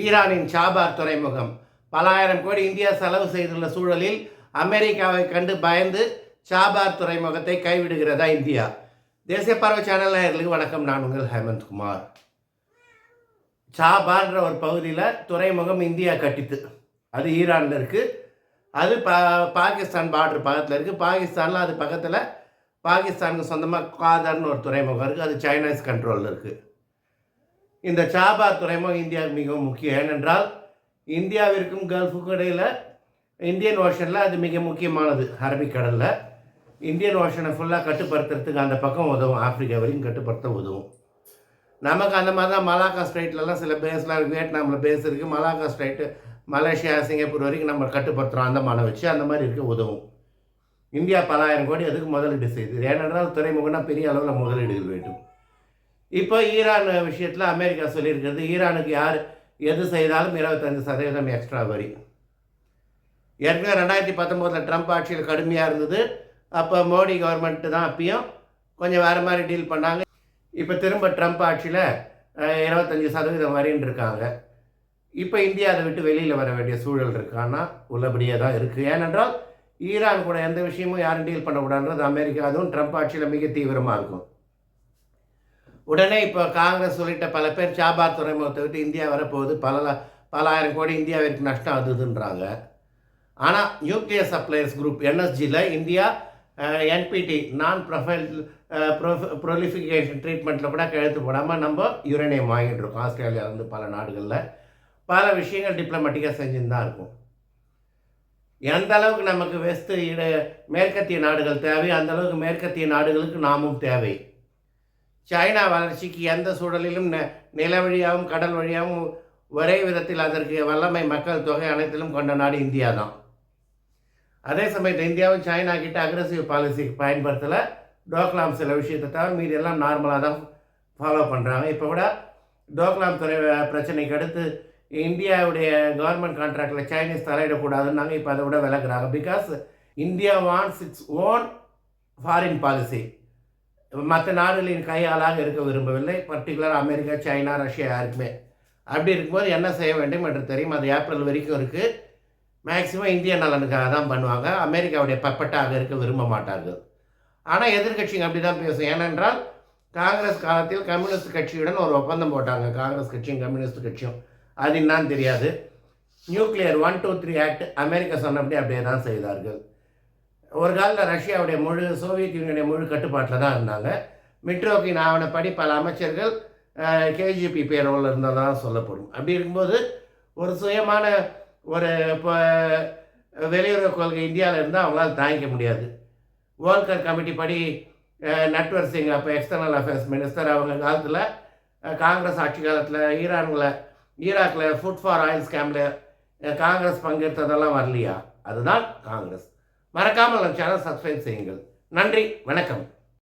ஈரானின் சாபார் துறைமுகம். பல ஆயிரம் கோடி இந்தியா செலவு செய்துள்ள சூழலில் அமெரிக்காவை கண்டு பயந்து சாபார் துறைமுகத்தை கைவிடுகிறதா இந்தியா? தேசிய பார்வை சேனல் நேயர்களுக்கு வணக்கம். நான் உங்கள் ஹேமந்த்குமார் சாபார்ன்ற ஒரு பகுதியில் துறைமுகம் இந்தியா கட்டித்து. அது ஈரானில் இருக்குது அது பா பாகிஸ்தான் பார்டர் பக்கத்தில் இருக்குது பாகிஸ்தானில் அது பக்கத்தில் பாகிஸ்தானுக்கு சொந்தமாக காதர்னு ஒரு துறைமுகம் இருக்குது அது சைனாஸ் கண்ட்ரோலில் இருக்குது இந்த சாபார் துறைமுகம் இந்தியாவுக்கு மிகவும் முக்கியம். ஏனென்றால் இந்தியாவிற்கும் கல்ஃபுக்கும் இடையில் இந்தியன் ஓஷனில் அது மிக முக்கியமானது அரபிக்கடலில் இந்தியன் ஓஷனை ஃபுல்லாக கட்டுப்படுத்துறதுக்கு அந்த பக்கம் உதவும் ஆப்பிரிக்கா வரைக்கும் கட்டுப்படுத்த உதவும். நமக்கு அந்த மாதிரி தான் மலாக்கா ஸ்ட்ரைட்லலாம் சில பேஸ்லாம் இருக்குது வியட்நாமில் பேஸ் இருக்குது மலாக்கா ஸ்ட்ரைட்டு மலேசியா சிங்கப்பூர் வரைக்கும் நம்ம கட்டுப்படுத்துகிறோம் அந்த மலை வச்சு அந்த மாதிரி இருக்க உதவும். இந்தியா பலாயிரம் கோடி அதுக்கு முதலீடு செய்யுது ஏனென்றால் துறைமுகம்னா பெரிய அளவில் முதலீடுகள் வேண்டும். இப்போ ஈரான் விஷயத்தில் அமெரிக்கா சொல்லியிருக்கிறது ஈரானுக்கு யார் எது செய்தாலும் இருபத்தஞ்சு சதவீதம் எக்ஸ்ட்ரா வரி. ஏற்கனவே ரெண்டாயிரத்தி பத்தொம்போதில் ட்ரம்ப் ஆட்சியில் கடுமையாக இருந்தது. அப்போ மோடி கவர்மெண்ட்டு தான் அப்பயும் கொஞ்சம் வேறு மாதிரி டீல் பண்ணாங்க. இப்போ திரும்ப ட்ரம்ப் ஆட்சியில் இருபத்தஞ்சி சதவீதம் வரின்னு இருக்காங்க. இப்போ இந்தியா அதை விட்டு வெளியில் வர வேண்டிய சூழல் இருக்கான்னா உள்ளபடியே தான் இருக்குது ஏனென்றால் ஈரான் கூட எந்த விஷயமும் யாரும் டீல் பண்ணக்கூடாதுன்றது அமெரிக்கா அதுவும் ட்ரம்ப் ஆட்சியில் மிக தீவிரமாக இருக்கும். உடனே இப்போ காங்கிரஸ் உள்ளிட்ட பல பேர் சாபார் துறைமுகத்தை விட்டு இந்தியா வரப்போகுது. பல பல ஆயிரம் கோடி இந்தியாவிற்கு நஷ்டம் அதுதுன்றாங்க. ஆனால் nuclear suppliers group என்எஸ்ஜியில் India NPT non profile proliferation ட்ரீட்மெண்ட்டில் கூட கழுத்து போடாமல் நம்ம யுரேனியம் வாங்கிட்டு இருக்கோம். ஆஸ்திரேலியாவிலேருந்து பல நாடுகளில். பல விஷயங்கள் டிப்ளமேட்டிக்காக செஞ்சுன்னு தான் இருக்கும். எந்த அளவுக்கு நமக்கு வெஸ்ட் இட மேற்கத்திய நாடுகள் தேவை அந்த அளவுக்கு மேற்கத்திய நாடுகளுக்கு நாமும் தேவை. சைனா வளர்ச்சிக்கு எந்த சூழலிலும் ந நில வழியாகவும் கடல் வழியாகவும் ஒரே விதத்தில் அதற்கு வல்லமை மக்கள் தொகை அனைத்திலும் கொண்ட நாடு இந்தியா தான். அதே சமயத்தில் இந்தியாவும் சைனா கிட்ட அக்ரஸிவ் பாலிசிக்கு பயன்படுத்தலை. டோக்லாம் சில விஷயத்தை தவிர மீதி எல்லாம் நார்மலாக தான் ஃபாலோ பண்ணுறாங்க இப்போ கூட டோக்லாம் துறை பிரச்சனைக்கு அடுத்து இந்தியாவுடைய கவர்மெண்ட் கான்ட்ராக்டில் சைனீஸ் தலையிடக்கூடாதுன்னாங்க. இப்போ அதை விட விளக்குறாங்க because India wants its own foreign policy மற்ற நாடுகளின் கையாளாக இருக்க விரும்பவில்லை. பர்டிகுலர் அமெரிக்கா சைனா ரஷ்யா யாருக்குமே. அப்படி இருக்கும்போது என்ன செய்ய வேண்டும் என்று தெரியும். அது ஏப்ரல் வரைக்கும் இருக்குது மேக்சிமம் இந்திய நலனுக்காக தான் பண்ணுவாங்க. அமெரிக்காவுடைய பப்பட்டாக இருக்க விரும்ப மாட்டார்கள். ஆனால் எதிர்கட்சிங்க அப்படி தான் பேசும். ஏனென்றால் காங்கிரஸ் காலத்தில் கம்யூனிஸ்ட் கட்சியுடன் ஒரு ஒப்பந்தம் போட்டாங்க. காங்கிரஸ் கட்சியும் கம்யூனிஸ்ட் கட்சியும். அது என்னான்னு தெரியாது. Nuclear one two three act America சொன்னபடி அப்படியே தான் செய்தார்கள். ஒரு காலத்தில் ரஷ்யாவுடைய முழு சோவியத் யூனியனுடைய முழு கட்டுப்பாட்டில் தான் இருந்தாங்க. மிட்ரோக்கின் ஆவணப்படி பல அமைச்சர்கள் கேஜிபி பேரோவில் இருந்ததாக சொல்லப்படும். அப்படி இருக்கும்போது ஒரு சுயமான ஒரு இப்போ வெளியுறவு கொள்கை இந்தியாவில் இருந்தால் அவங்களால தாங்கிக்க முடியாது. வேர்ல்ட் கமிட்டி படி நட்வர் சிங் அப்போ எக்ஸ்டர்னல் அஃபேர்ஸ் மினிஸ்டர் அவங்க காலத்தில் காங்கிரஸ் ஆட்சி காலத்தில் ஈரானில் ஈராக்கில் ஃபுட் ஃபார் ஆயில் ஸ்கேமில் காங்கிரஸ் பங்கேற்றதெல்லாம் வரலையா? அதுதான் காங்கிரஸ். மறக்காமல் சேனல் சப்ஸ்கிரைப் செய்யுங்கள். நன்றி வணக்கம்.